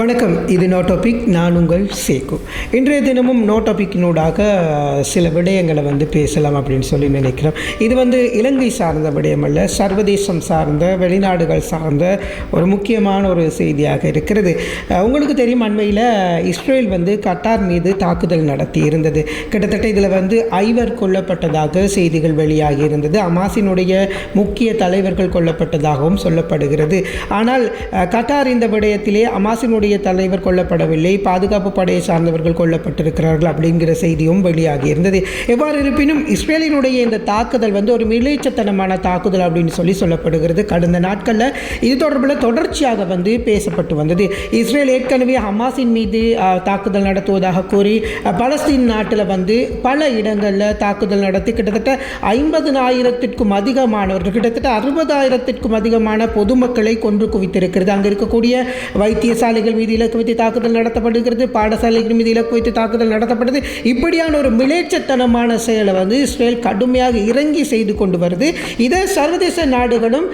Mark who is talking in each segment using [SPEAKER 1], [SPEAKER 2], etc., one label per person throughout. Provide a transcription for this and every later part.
[SPEAKER 1] வணக்கம் இது no topic நான் உங்கள் சேக்கு இன்றைய தினமும் நோ டாபிக்னூடாக சில விடயங்களை வந்து பேசலாம் அப்படின்னு சொல்லி நினைக்கிறோம் இது வந்து இலங்கை சார்ந்த விடயம் அல்ல சர்வதேசம் சார்ந்த வெளிநாடுகள் சார்ந்த ஒரு முக்கியமான ஒரு செய்தியாக இருக்கிறது உங்களுக்கு தெரியும் அண்மையில் இஸ்ரேல் வந்து கட்டார் மீது தாக்குதல் நடத்தி இருந்தது கிட்டத்தட்ட இதில் வந்து ஐவர் கொல்லப்பட்டதாக செய்திகள் வெளியாகி இருந்தது அமாசினுடைய முக்கிய தலைவர்கள் கொல்லப்பட்டதாகவும் சொல்லப்படுகிறது ஆனால் கட்டார் இந்த விடயத்திலே அமாசினுடைய அவர்களுடைய தலைவர் கொல்லப்படவில்லை பாதுகாப்பு படையை சார்ந்தவர்கள் கொல்லப்பட்டிருக்கிறார்கள் அப்படிங்கிற செய்தியும் வெளியாகி இருந்தது எவ்வாறு இருப்பினும் இஸ்ரேலினுடைய இந்த தாக்குதல் வந்து ஒரு மிலேச்சத்தனமான தாக்குதல் அப்படின்னு சொல்லி சொல்லப்படுகிறது கடந்த நாட்களில் இது தொடர்பில் தொடர்ச்சியாக வந்து பேசப்பட்டு வந்தது இஸ்ரேல் ஏற்கனவே ஹமாஸின் மீது தாக்குதல் நடத்துவதாக கூறி பலஸ்தீன் நாட்டில் வந்து பல இடங்களில் தாக்குதல் நடத்தி கிட்டத்தட்ட ஐம்பது ஆயிரத்திற்கும் அதிகமானவர்கள் கிட்டத்தட்ட அறுபதாயிரத்திற்கும் அதிகமான பொதுமக்களை கொன்று குவித்திருக்கிறது அங்கே இருக்கக்கூடிய வைத்தியசாலைகள் பாடசாலை மீது இலக்கு வைத்து தாக்குதல் நடத்தப்படுகிறது பாடசாலைக்கு மீது இலக்கு வைத்து தாக்குதல் நடத்தப்படுது இப்படியான ஒரு மிளேச்சத்தனமான செயலை வந்து இஸ்ரேல் கடுமையாக இறங்கி செய்து கொண்டு வருது இதை சர்வதேச நாடுகளும்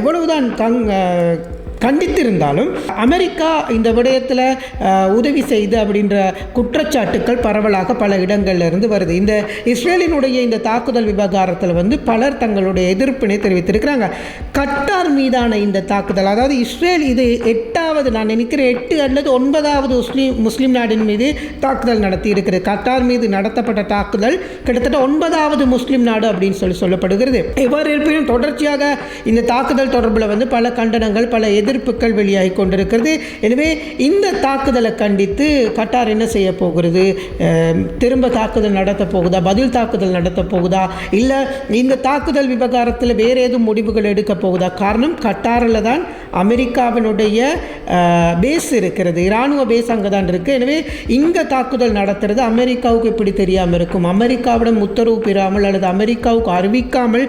[SPEAKER 1] எவ்வளவுதான் கங் கண்டித்திருந்தாலும் அமெரிக்கா இந்த விடயத்தில் உதவி செய்து அப்படின்ற குற்றச்சாட்டுக்கள் பரவலாக பல இருந்து வருது இந்த இஸ்ரேலினுடைய இந்த தாக்குதல் விவகாரத்தில் வந்து பலர் தங்களுடைய எதிர்ப்பினை தெரிவித்திருக்கிறாங்க கட்டார் மீதான இந்த தாக்குதல் அதாவது இஸ்ரேல் இது எட்டாவது நான் நினைக்கிறேன் எட்டு அல்லது ஒன்பதாவது முஸ்லீம் முஸ்லீம் நாடின் மீது தாக்குதல் நடத்தி இருக்கிறது கட்டார் மீது நடத்தப்பட்ட தாக்குதல் கிட்டத்தட்ட ஒன்பதாவது முஸ்லீம் நாடு அப்படின்னு சொல்லி சொல்லப்படுகிறது எவ்வாறு இருப்பினும் தொடர்ச்சியாக இந்த தாக்குதல் தொடர்பில் வந்து பல கண்டனங்கள் பல எதிர் எதிர்ப்புகள் வெளியாகி கொண்டிருக்கிறது எனவே இந்த தாக்குதலை கண்டித்து கட்டார் என்ன செய்ய போகிறது திரும்ப தாக்குதல் நடத்த போகுதா பதில் தாக்குதல் நடத்த போகுதா இல்லை இந்த தாக்குதல் விவகாரத்தில் வேறு ஏதும் முடிவுகள் எடுக்க போகுதா காரணம் கட்டாரில் தான் அமெரிக்காவினுடைய பேஸ் இருக்கிறது இராணுவ பேஸ் அங்கே தான் இருக்குது எனவே இங்கே தாக்குதல் நடத்துறது அமெரிக்காவுக்கு எப்படி தெரியாமல் இருக்கும் அமெரிக்காவிடம் உத்தரவு பெறாமல் அல்லது அமெரிக்காவுக்கு அறிவிக்காமல்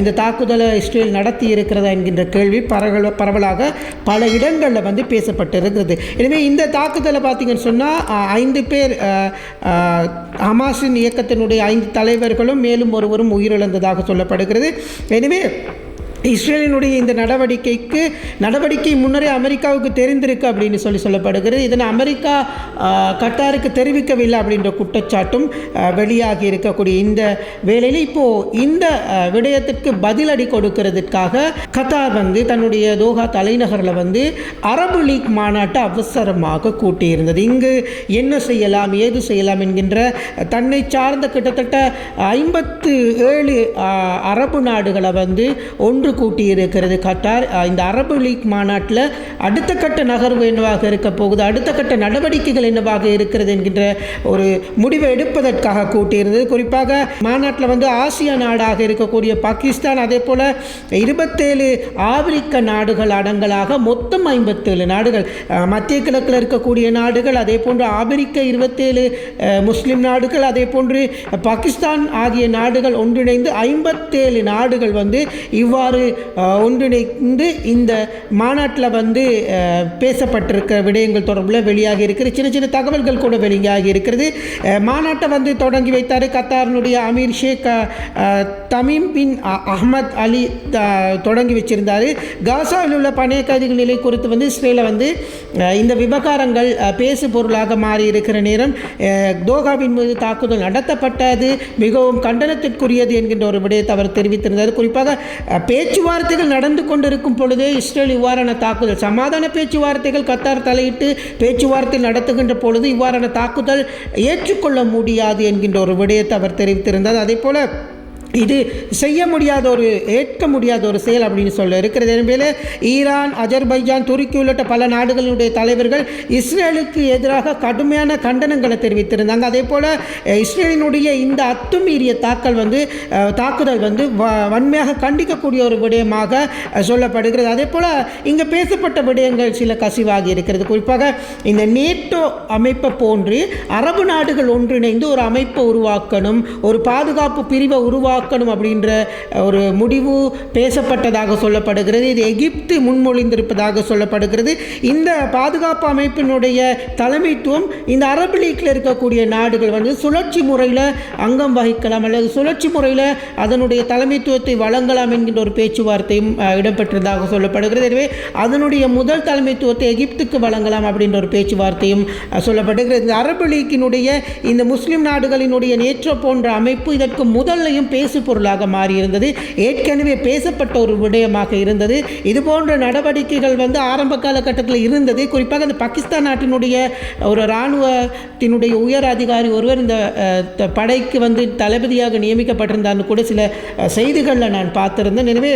[SPEAKER 1] இந்த தாக்குதலை இஸ்ரேல் நடத்தி இருக்கிறதா என்கின்ற கேள்வி பரவல பரவலாக பல இடங்களில் வந்து பேசப்பட்டு இருக்கிறது எனவே இந்த தாக்குதலை பார்த்திங்கன்னு சொன்னால் ஐந்து பேர் ஹமாஸின் இயக்கத்தினுடைய ஐந்து தலைவர்களும் மேலும் ஒருவரும் உயிரிழந்ததாக சொல்லப்படுகிறது எனவே இஸ்ரேலினுடைய இந்த நடவடிக்கைக்கு நடவடிக்கை முன்னரே அமெரிக்காவுக்கு தெரிந்திருக்கு அப்படின்னு சொல்லி சொல்லப்படுகிறது இதனை அமெரிக்கா கட்டாருக்கு தெரிவிக்கவில்லை அப்படின்ற குற்றச்சாட்டும் வெளியாகி இருக்கக்கூடிய இந்த வேளையில் இப்போது இந்த விடயத்திற்கு பதிலடி கொடுக்கிறதுக்காக கத்தார் வந்து தன்னுடைய தோஹா தலைநகரில் வந்து அரபு லீக் மாநாட்டை அவசரமாக கூட்டியிருந்தது இங்கு என்ன செய்யலாம் ஏது செய்யலாம் என்கின்ற தன்னை சார்ந்த கிட்டத்தட்ட ஐம்பத்து ஏழு அரபு நாடுகளை வந்து ஒன்று கூட்டியிருக்கிறது கட்டார் இந்த அரபு லீக் மாநாட்டில் அடுத்த கட்ட நகர்வு என்னவாக இருக்க போகுது அடுத்த கட்ட நடவடிக்கைகள் என்னவாக இருக்கிறது என்கின்ற ஒரு முடிவை எடுப்பதற்காக கூட்டியிருந்தது குறிப்பாக மாநாட்டில் வந்து ஆசிய நாடாக இருக்கக்கூடிய பாகிஸ்தான் அதே போல் இருபத்தேழு ஆப்பிரிக்க நாடுகள் அடங்கலாக மொத்தம் ஐம்பத்தேழு நாடுகள் மத்திய கிழக்கில் இருக்கக்கூடிய நாடுகள் அதே போன்று ஆப்பிரிக்க இருபத்தேழு முஸ்லீம் நாடுகள் அதே போன்று பாகிஸ்தான் ஆகிய நாடுகள் ஒன்றிணைந்து ஐம்பத்தேழு நாடுகள் வந்து இவ்வாறு ஒன்றிணைந்து இந்த மாநாட்டில் வந்து பேசப்பட்டிருக்க விடயங்கள் தொடர்பில் வெளியாகி இருக்கிறது சின்ன சின்ன தகவல்கள் கூட வெளியாகி இருக்கிறது மாநாட்டை வந்து தொடங்கி வைத்தார் கத்தாரினுடைய அமீர் ஷேக் தமீம் பின் அஹமத் அலி தொடங்கி வச்சிருந்தார் காசாவில் உள்ள பணைய கைதிகள் நிலை குறித்து வந்து இஸ்ரேல வந்து இந்த விவகாரங்கள் பேசு பொருளாக மாறி இருக்கிற நேரம் தோகாவின் மீது தாக்குதல் நடத்தப்பட்டது மிகவும் கண்டனத்திற்குரியது என்கின்ற ஒரு விடயத்தை அவர் தெரிவித்திருந்தார் குறிப்பாக பேச்சு பேச்சுவார்த்தைகள் நடந்து கொண்டிருக்கும் பொழுதே இஸ்ரேல் இவ்வாறான தாக்குதல் சமாதான பேச்சுவார்த்தைகள் கத்தார் தலையிட்டு பேச்சுவார்த்தை நடத்துகின்ற பொழுது இவ்வாறான தாக்குதல் ஏற்றுக்கொள்ள முடியாது என்கின்ற ஒரு விடயத்தை அவர் தெரிவித்திருந்தார் அதே போல் இது செய்ய முடியாத ஒரு ஏற்க முடியாத ஒரு செயல் அப்படின்னு சொல்ல இருக்கிறது என்பதில் ஈரான் அஜர்பைஜான் துருக்கி உள்ளிட்ட பல நாடுகளுடைய தலைவர்கள் இஸ்ரேலுக்கு எதிராக கடுமையான கண்டனங்களை தெரிவித்திருந்தாங்க அதே போல் இஸ்ரேலினுடைய இந்த அத்துமீறிய தாக்கல் வந்து தாக்குதல் வந்து வ வன்மையாக கண்டிக்கக்கூடிய ஒரு விடயமாக சொல்லப்படுகிறது அதே போல் இங்கே பேசப்பட்ட விடயங்கள் சில கசிவாகி இருக்கிறது குறிப்பாக இந்த நேட்டோ அமைப்பை போன்று அரபு நாடுகள் ஒன்றிணைந்து ஒரு அமைப்பை உருவாக்கணும் ஒரு பாதுகாப்பு பிரிவை உருவாக்க உருவாக்கணும் அப்படின்ற ஒரு முடிவு பேசப்பட்டதாக சொல்லப்படுகிறது இது எகிப்து முன்மொழிந்திருப்பதாக சொல்லப்படுகிறது இந்த பாதுகாப்பு அமைப்பினுடைய தலைமைத்துவம் இந்த அரபு லீக்கில் இருக்கக்கூடிய நாடுகள் வந்து சுழற்சி முறையில் அங்கம் வகிக்கலாம் அல்லது சுழற்சி முறையில் அதனுடைய தலைமைத்துவத்தை வழங்கலாம் என்கின்ற ஒரு பேச்சுவார்த்தையும் இடம்பெற்றதாக சொல்லப்படுகிறது எனவே அதனுடைய முதல் தலைமைத்துவத்தை எகிப்துக்கு வழங்கலாம் அப்படின்ற ஒரு பேச்சுவார்த்தையும் சொல்லப்படுகிறது அரபு லீக்கினுடைய இந்த முஸ்லீம் நாடுகளினுடைய நேற்றோ போன்ற அமைப்பு இதற்கு முதல்லையும் பேச பேசு பொருளாக மாறியிருந்தது ஏற்கனவே பேசப்பட்ட ஒரு விடயமாக இருந்தது இது போன்ற நடவடிக்கைகள் வந்து ஆரம்ப காலகட்டத்தில் இருந்தது குறிப்பாக அந்த பாகிஸ்தான் நாட்டினுடைய ஒரு இராணுவத்தினுடைய உயர் அதிகாரி ஒருவர் இந்த படைக்கு வந்து தளபதியாக நியமிக்கப்பட்டிருந்தான்னு கூட சில செய்திகளில் நான் பார்த்துருந்தேன் எனவே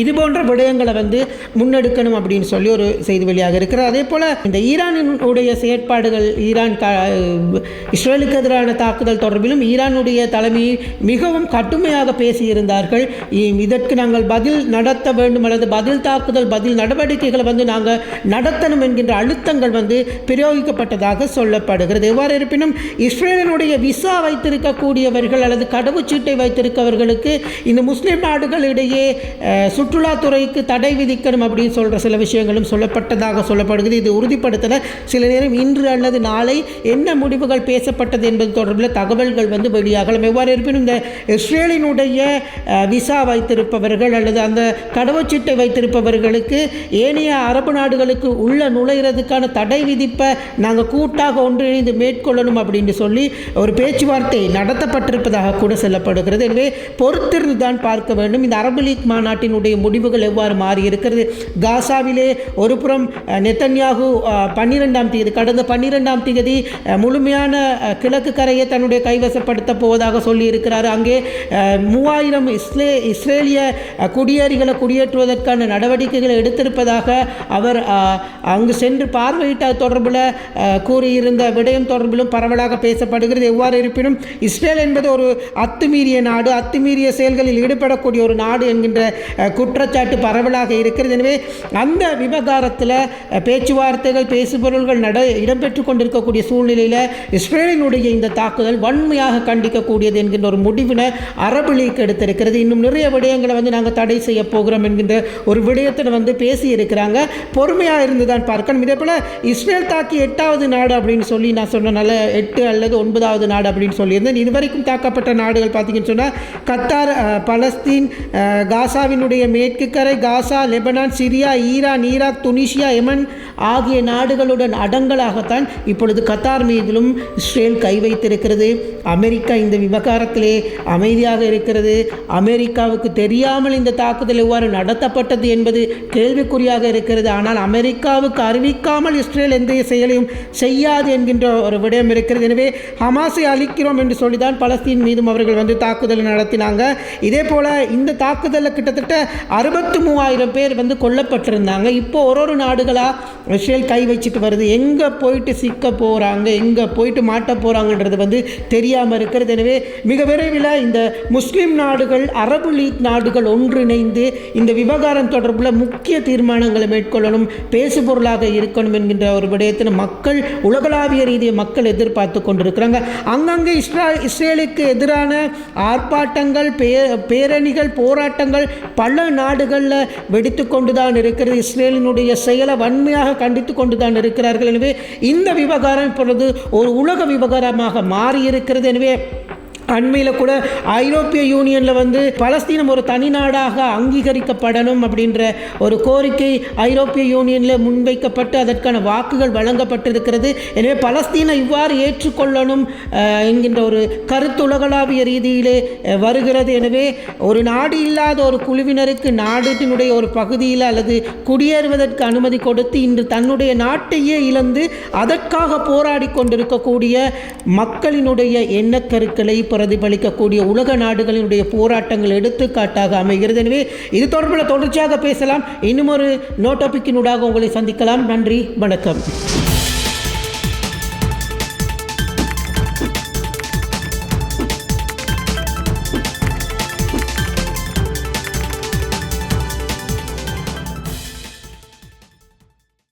[SPEAKER 1] இது போன்ற விடயங்களை வந்து முன்னெடுக்கணும் அப்படின்னு சொல்லி ஒரு செய்தி வெளியாக இருக்கிறார் அதே போல் இந்த ஈரானுடைய செயற்பாடுகள் ஈரான் இஸ்ரேலுக்கு எதிரான தாக்குதல் தொடர்பிலும் ஈரானுடைய தலைமையை மிகவும் கடுமையாக பேசியிருந்தார்கள் இதற்கு நாங்கள் பதில் நடத்த வேண்டும் அல்லது பதில் தாக்குதல் பதில் நடவடிக்கைகளை வந்து நாங்கள் நடத்தணும் என்கின்ற அழுத்தங்கள் வந்து பிரயோகிக்கப்பட்டதாக சொல்லப்படுகிறது எவ்வாறு இருப்பினும் இஸ்ரேலினுடைய விசா வைத்திருக்கக்கூடியவர்கள் அல்லது கடவுச்சீட்டை வைத்திருக்கவர்களுக்கு இந்த முஸ்லீம் நாடுகளிடையே சுற்றுலாத்துறைக்கு தடை விதிக்கணும் அப்படின்னு சொல்கிற சில விஷயங்களும் சொல்லப்பட்டதாக சொல்லப்படுகிறது இது உறுதிப்படுத்தல சில நேரம் இன்று அல்லது நாளை என்ன முடிவுகள் பேசப்பட்டது என்பது தொடர்பில் தகவல்கள் வந்து வெளியாகலாம் எவ்வாறு இருப்பினும் இந்த இஸ்ரேலினுடைய விசா வைத்திருப்பவர்கள் அல்லது அந்த கடவுச்சீட்டை வைத்திருப்பவர்களுக்கு ஏனைய அரபு நாடுகளுக்கு உள்ள நுழைகிறதுக்கான தடை விதிப்பை நாங்கள் கூட்டாக ஒன்றிணைந்து மேற்கொள்ளணும் அப்படின்னு சொல்லி ஒரு பேச்சுவார்த்தை நடத்தப்பட்டிருப்பதாக கூட சொல்லப்படுகிறது எனவே பொறுத்திருந்து தான் பார்க்க வேண்டும் இந்த அரபு லீக் மாநாட்டின் அவர்களுடைய முடிவுகள் எவ்வாறு மாறி இருக்கிறது காசாவிலே ஒருபுறம் நெத்தன்யாகு பன்னிரெண்டாம் தேதி கடந்த பன்னிரெண்டாம் தேதி முழுமையான கிழக்கு கரையை தன்னுடைய கைவசப்படுத்த போவதாக சொல்லியிருக்கிறார் அங்கே மூவாயிரம் இஸ்ரே இஸ்ரேலிய குடியேறிகளை குடியேற்றுவதற்கான நடவடிக்கைகளை எடுத்திருப்பதாக அவர் அங்கு சென்று பார்வையிட்ட தொடர்பில் கூறியிருந்த விடயம் தொடர்பிலும் பரவலாக பேசப்படுகிறது எவ்வாறு இருப்பினும் இஸ்ரேல் என்பது ஒரு அத்துமீறிய நாடு அத்துமீறிய செயல்களில் ஈடுபடக்கூடிய ஒரு நாடு என்கின்ற குற்றச்சாட்டு பரவலாக இருக்கிறது எனவே அந்த விவகாரத்தில் பேச்சுவார்த்தைகள் பேசுபொருள்கள் நட இடம்பெற்று கொண்டிருக்கக்கூடிய சூழ்நிலையில் இஸ்ரேலினுடைய இந்த தாக்குதல் வன்மையாக கண்டிக்கக்கூடியது என்கின்ற ஒரு முடிவினை அரபு லீக் எடுத்திருக்கிறது இன்னும் நிறைய விடயங்களை வந்து நாங்கள் தடை செய்ய போகிறோம் என்கின்ற ஒரு விடயத்தில் வந்து பேசியிருக்கிறாங்க பொறுமையாக இருந்து தான் பார்க்கணும் இதே போல் இஸ்ரேல் தாக்கி எட்டாவது நாடு அப்படின்னு சொல்லி நான் சொன்னனால எட்டு அல்லது ஒன்பதாவது நாடு அப்படின்னு சொல்லியிருந்தேன் இதுவரைக்கும் தாக்கப்பட்ட நாடுகள் பார்த்தீங்கன்னு சொன்னால் கத்தார் பலஸ்தீன் காசாவினுடைய அதனுடைய மேற்கு கரை Gaza Lebanon Syria Iran Iraq Tunisia Yemen ஆகிய நாடுகளுடன் அடங்கலாகத்தான் இப்பொழுது கத்தார் மீதிலும் இஸ்ரேல் கை வைத்திருக்கிறது அமெரிக்கா இந்த விவகாரத்திலே அமைதியாக இருக்கிறது அமெரிக்காவுக்கு தெரியாமல் இந்த தாக்குதல் எவ்வாறு நடத்தப்பட்டது என்பது கேள்விக்குறியாக இருக்கிறது ஆனால் அமெரிக்காவுக்கு அறிவிக்காமல் இஸ்ரேல் எந்த செயலையும் செய்யாது என்கின்ற ஒரு விடயம் இருக்கிறது எனவே ஹமாஸை அழிக்கிறோம் என்று சொல்லிதான் பலஸ்தீன் மீதும் அவர்கள் வந்து தாக்குதல் நடத்தினாங்க இதே போல இந்த தாக்குதலில் கிட்டத்தட்ட அறுபத்து மூவாயிரம் பேர் வந்து கொல்லப்பட்டிருந்தாங்க இப்போ ஒரு ஒரு நாடுகளாக இஸ்ரேல் கை வச்சுட்டு வருது எங்கே போயிட்டு சிக்க போகிறாங்க எங்கே போயிட்டு மாட்ட போகிறாங்கன்றது வந்து தெரியாமல் இருக்கிறது எனவே மிக விரைவில் இந்த முஸ்லீம் நாடுகள் அரபு லீக் நாடுகள் ஒன்றிணைந்து இந்த விவகாரம் தொடர்பில் முக்கிய தீர்மானங்களை மேற்கொள்ளணும் பேசுபொருளாக இருக்கணும் என்கின்ற ஒரு விடயத்தில் மக்கள் உலகளாவிய ரீதியை மக்கள் எதிர்பார்த்து கொண்டிருக்கிறாங்க அங்கங்கே இஸ்ரா இஸ்ரேலுக்கு எதிரான ஆர்ப்பாட்டங்கள் பே பேரணிகள் போராட்டங்கள் பல நாடுகளில் வெடித்து கொண்டு தான் இருக்கிறது இஸ்ரேலினுடைய செயலை வன்மையாக கண்டித்து கொண்டு தான் இருக்கிறார்கள் எனவே இந்த விவகாரம் இப்பொழுது ஒரு உலக விவகாரமாக மாறி இருக்கிறது எனவே அண்மையில் கூட ஐரோப்பிய யூனியனில் வந்து பலஸ்தீனம் ஒரு தனி நாடாக அங்கீகரிக்கப்படணும் அப்படின்ற ஒரு கோரிக்கை ஐரோப்பிய யூனியனில் முன்வைக்கப்பட்டு அதற்கான வாக்குகள் வழங்கப்பட்டிருக்கிறது எனவே பலஸ்தீனை இவ்வாறு ஏற்றுக்கொள்ளணும் என்கின்ற ஒரு கருத்துலகளாவிய ரீதியிலே வருகிறது எனவே ஒரு நாடு இல்லாத ஒரு குழுவினருக்கு நாட்டினுடைய ஒரு பகுதியில் அல்லது குடியேறுவதற்கு அனுமதி கொடுத்து இன்று தன்னுடைய நாட்டையே இழந்து அதற்காக போராடி கொண்டிருக்கக்கூடிய மக்களினுடைய எண்ணக்கருக்களை பிரதிபலிக்கக்கூடிய உலக நாடுகளினுடைய போராட்டங்கள் எடுத்துக்காட்டாக அமைகிறது எனவே இது தொடர்பில் தொடர்ச்சியாக பேசலாம் இன்னும் ஒரு நோ டாபிக்கினூடாக உங்களை சந்திக்கலாம் நன்றி வணக்கம்